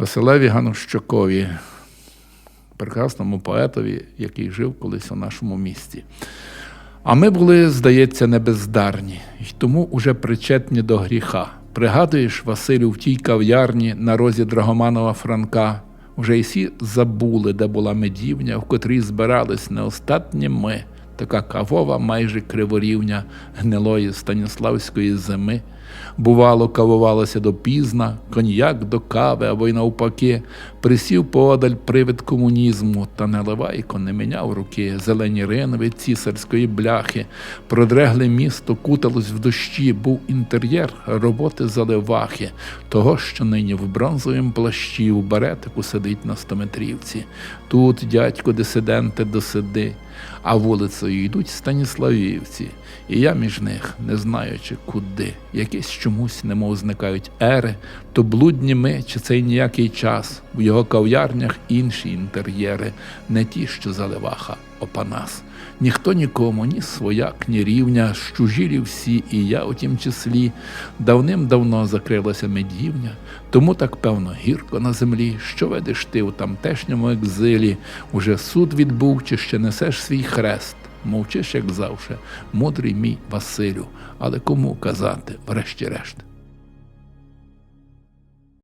Василеві Ганущакові, прекрасному поетові, який жив колись у нашому місті. А ми були, здається, не бездарні, і тому уже причетні до гріха. Пригадуєш, Василю, в тій кав'ярні на розі Драгоманова Франка, вже й всі забули, де була медівня, в котрій збирались не остатні ми, така кавова, майже криворівня гнилої станіславської зими. Бувало, кавувалося допізна, коньяк до кави або й навпаки, присів поодаль привид комунізму, та наливайко не міняв руки, зелені ринви цісарської бляхи, продрегле місто куталось в дощі, був інтер'єр роботи заливахи, того, що нині в бронзовім плащі у баретику сидить на стометрівці. Тут, дядько, дисиденти досиди, а вулицею йдуть станіславівці, і я між них, не знаючи куди, якісь чомусь немов зникають ери, то блудні ми, чи цей ніякий час, в його кав'ярнях інші інтер'єри, не ті, що заливаха, опанас. Ніхто нікому, ні свояк, ні рівня, щужілі всі, і я у тім числі, давним-давно закрилася медівня, тому так певно гірко на землі, що ведеш ти у тамтешньому екзилі, уже суд відбув, чи ще несеш свій хрест. Мовчиш, як завше, мудрий мій Василю, але кому казати, врешті-решт?